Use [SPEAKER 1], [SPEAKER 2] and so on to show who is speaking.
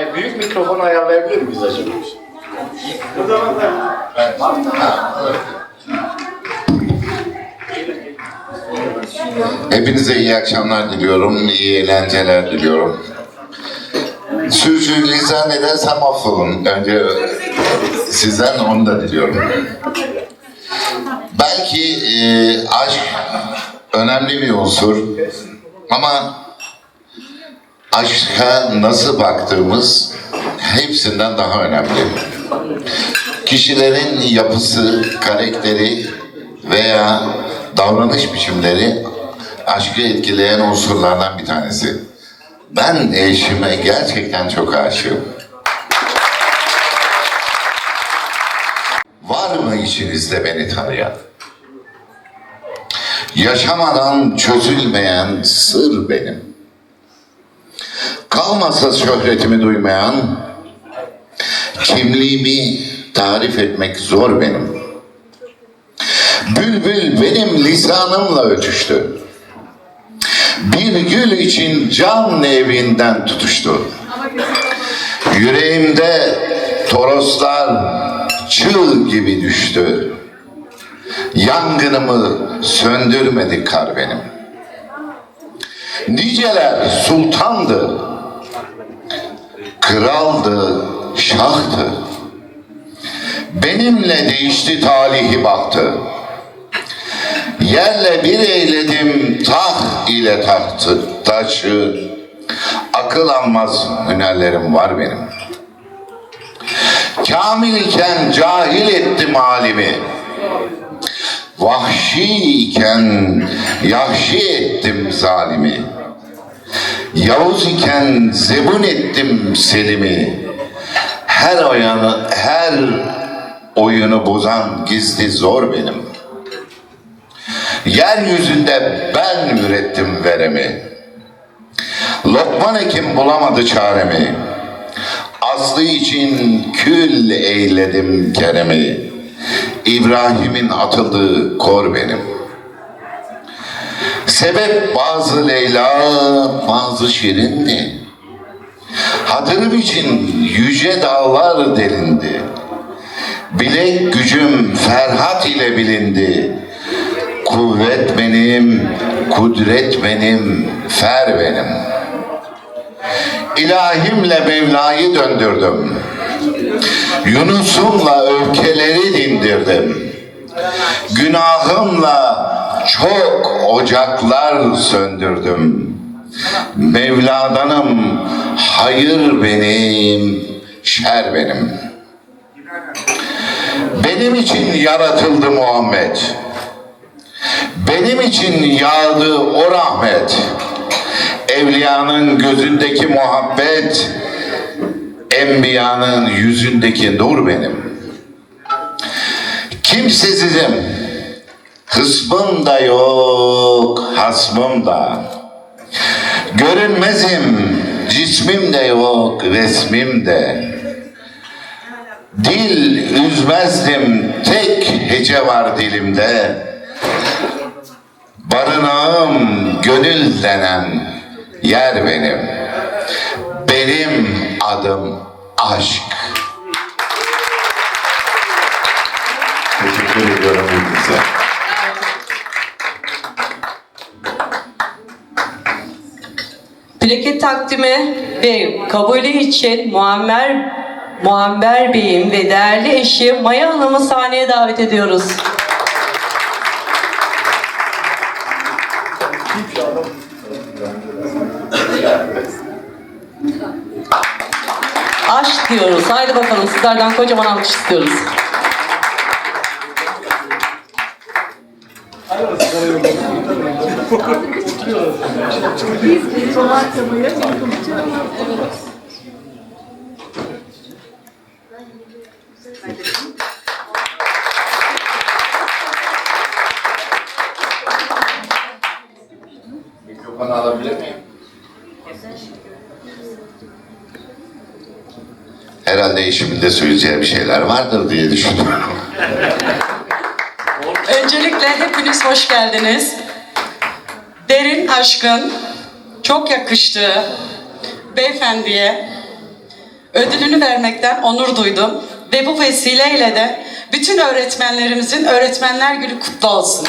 [SPEAKER 1] E, büyük mikrofon ayarlayabilir miyiz acaba? Evet. Ha, evet.
[SPEAKER 2] Hepinize iyi akşamlar diliyorum, iyi eğlenceler diliyorum. Sürçülisan edersem affolun. Önce sizden onu da diliyorum. Belki e, aşk önemli bir unsur ama aşka nasıl baktığımız hepsinden daha önemli. Kişilerin yapısı, karakteri veya davranış biçimleri aşkı etkileyen unsurlardan bir tanesi. Ben eşime gerçekten çok aşığım. Var mı içinizde beni tanıyan? Yaşamadan çözülmeyen sır benim. Kalmasa şöhretimi duymayan, kimliğimi tarif etmek zor benim. Bülbül benim lisanımla ötüştü. Bir gül için can evinden tutuştu. Yüreğimde toroslar çığ gibi düştü. Yangınımı söndürmedi kar benim. Niceler sultandı, kraldı, şahtı. Benimle değişti talihi baktı. Yerle bir eyledim taht ile tahtı taşı. Akıl almaz hünerlerim var benim. Kamil iken cahil ettim halimi. Vahşi iken yahşi ettim zalimi. Yavuz iken zebun ettim Selim'i. Her oyunu, her oyunu bozan gizli zor benim. Yeryüzünde ben ürettim veremi. Lokman Hekim bulamadı çaremi. Aslı için kül eyledim keremi. İbrahim'in atıldığı kor benim. Sebep bazı Leyla, bazı Şirin'di. Hatırım için yüce dağlar delindi. Bilek gücüm Ferhat ile bilindi. Kuvvet benim, kudret benim, fer benim. İlahimle Mevla'yı döndürdüm. Yunus'umla öfkeleri dindirdim. Günahımla çok ocaklar söndürdüm. Mevla'danım, hayır benim, şer benim. Benim için yaratıldı Muhammed. Benim için yağdı o rahmet. Evliyanın gözündeki muhabbet, enbiyanın yüzündeki nur benim. Kimsesizim, hısmım da yok, hasmım da. Görünmezim, cismim de yok, resmim de. Dil üzmezdim, tek hece var dilimde. Barınağım gönül denen yer benim. Benim adım aşk. Teşekkür ediyorum
[SPEAKER 3] Plaket takdimi ve kabulü için Muammer Muammer Bey'im ve değerli eşi Maya Hanım'ı sahneye davet ediyoruz. Aşk diyoruz. Haydi bakalım sizlerden kocaman alkış istiyoruz.
[SPEAKER 2] Mikrofonu alabilir miyim? Herhalde eşimin de söyleyeceği bir şeyler vardır diye düşünüyorum.
[SPEAKER 3] Öncelikle hepiniz hoş geldiniz. Derin aşkın çok yakıştığı beyefendiye
[SPEAKER 4] ödülünü vermekten onur duydum. Ve bu vesileyle de bütün öğretmenlerimizin Öğretmenler Günü kutlu olsun.